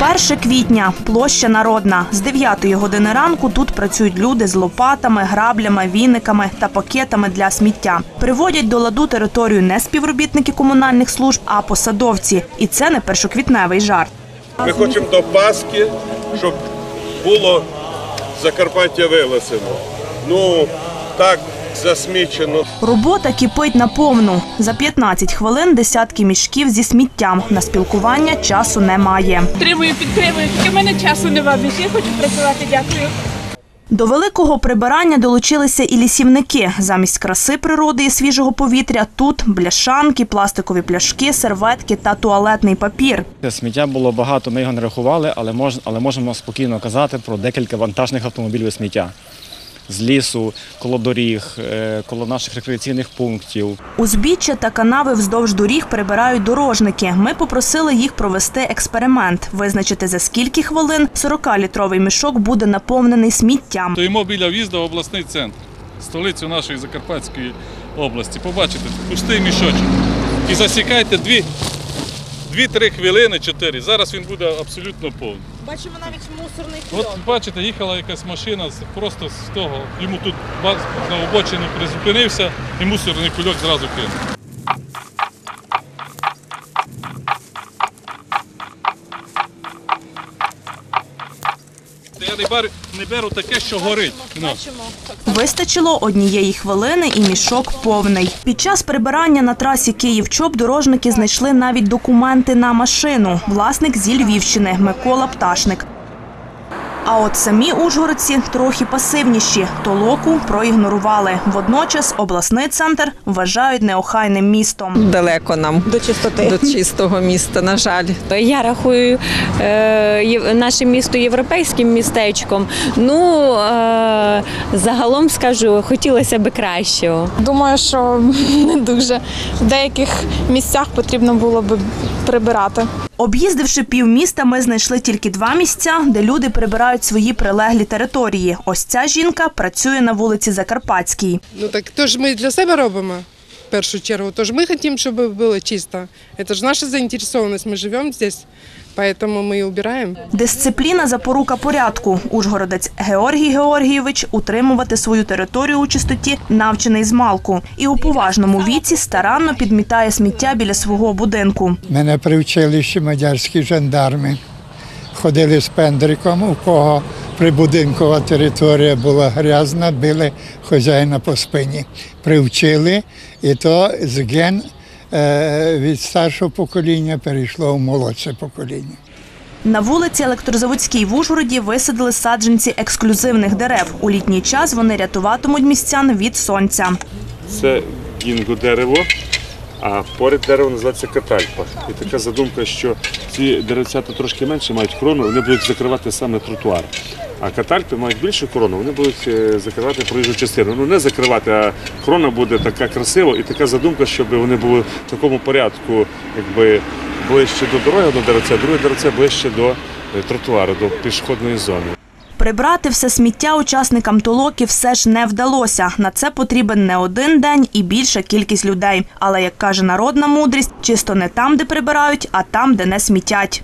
1 квітня, площа Народна. З 9 години ранку тут працюють люди з лопатами, граблями, віниками та пакетами для сміття. Приводять до ладу територію не співробітники комунальних служб, а посадовці. І це не першоквітневий жарт. Ми хочемо до Пасхи, щоб було Закарпаття виласено. Ну, так засмічено. Робота кипить наповну. За 15 хвилин десятки мішків зі сміттям. На спілкування часу немає. Підтримую, підтримую. Тільки в мене часу нема більше. Я хочу працювати. Дякую. До великого прибирання долучилися і лісівники. Замість краси природи і свіжого повітря тут бляшанки, пластикові пляшки, серветки та туалетний папір. Сміття було багато, ми його не рахували, але, мож, але можемо спокійно казати про декілька вантажних автомобілів сміття з лісу, коло доріг, е, коло наших рекреаційних пунктів. Узбіччя та канави вздовж доріг прибирають дорожники. Ми попросили їх провести експеримент, визначити за скільки хвилин 40-літровий мішок буде наповнений сміттям. Стоїмо біля в'їзду в обласний центр, столицю нашої Закарпатської області. Побачите, пустий мішочок. І засікайте дві, дві-три хвилини, чотири. Зараз він буде абсолютно повний. Бачимо навіть мусорний От бачите, їхала якась машина з- просто з того. Йому тут бац, на обочині призупинився і мусорний кульок зразу кинув. Я не беру, не беру таке, що горить. Ну. Вистачило однієї хвилини і мішок повний. Під час прибирання на трасі Київ-Чоп дорожники знайшли навіть документи на машину. Власник зі Львівщини Микола Пташник. А от самі ужгородці трохи пасивніші. Толоку проігнорували. Водночас обласний центр вважають неохайним містом. далеко нам до чистоти до чистого міста. На жаль, Я рахую е, наше місто європейським містечком. Ну е, загалом скажу, хотілося б кращого. Думаю, що не дуже. В деяких місцях потрібно було би прибирати. Об'їздивши півміста, ми знайшли тільки два місця, де люди прибирають свої прилеглі території. Ось ця жінка працює на вулиці Закарпатській. Ну так то ж ми для себе робимо в першу чергу. Тож ми хочемо, щоб було чисто. Це ж наша заінтересованість. Ми живемо здесь, поэтому ми і убираємо. Дисципліна запорука порядку. Ужгородець Георгій Георгійович утримувати свою територію у чистоті навчений з малку. І у поважному віці старанно підмітає сміття біля свого будинку. Мене привчили ще мадярські жандарми. Ходили з пендриком, у кого прибудинкова територія була грязна, били хазяїна по спині. Привчили, і то з ген е, від старшого покоління перейшло в молодше покоління. На вулиці Електрозаводській в Ужгороді висадили саджанці ексклюзивних дерев. У літній час вони рятуватимуть містян від сонця. Це гінго дерево, а поряд дерево називається катальпа. І така задумка, що ці деревцята трошки менше мають крону, вони будуть закривати саме тротуар. А катальпи мають більшу крону, вони будуть е, закривати проїжджу частину. Ну не закривати, а крона буде така красива і така задумка, щоб вони були в такому порядку, якби ближче до дороги до деревця, друге деревце ближче до е, тротуару, до пішохідної зони. Прибрати все сміття учасникам толоки все ж не вдалося. На це потрібен не один день і більша кількість людей. Але як каже народна мудрість, чисто не там, де прибирають, а там, де не смітять.